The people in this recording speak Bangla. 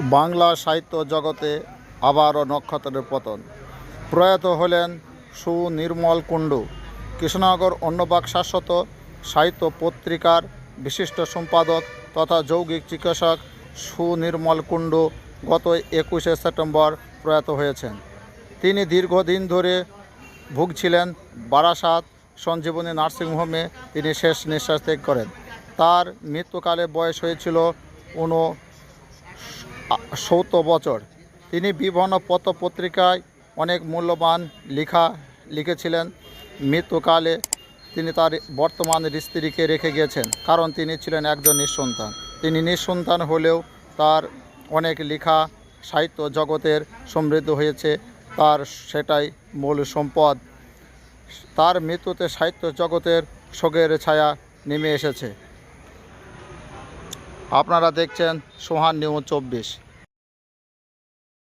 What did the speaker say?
বাংলা সাহিত্য জগতে আবারও নক্ষত্রের পতন। প্রয়াত হলেন সুনির্মল কুণ্ডু। কৃষ্ণনগর অন্নবাগ শাশ্বত সাহিত্য পত্রিকার বিশিষ্ট সম্পাদক তথা যৌগিক চিকিৎসক সুনির্মল কুণ্ডু গত একুশে সেপ্টেম্বর প্রয়াত হয়েছেন। তিনি দীর্ঘদিন ধরে ভুগছিলেন বারাসাত সঞ্জীবনী নার্সিংহোমে তিনি শেষ নিঃশ্বাস ত্যাগ করেন। তার মৃত্যুকালে বয়স হয়েছিল উন সত্তর বছর। তিনি বিভিন্ন পত্র পত্রিকায় অনেক মূল্যবান লেখা লিখেছিলেন। মৃত্যুকালে তিনি তার বর্তমান স্ত্রীকে রেখে গিয়েছেন, কারণ তিনি ছিলেন একজন নিঃসন্তান। তিনি নিঃসন্তান হলেও তার অনেক লেখা সাহিত্য জগতের সমৃদ্ধ হয়েছে, তার সেটাই মূল সম্পদ। তার মৃত্যুতে সাহিত্য জগতের শোকের ছায়া নেমে এসেছে। আপনারা দেখছেন সোহান নিউজ চব্বিশ।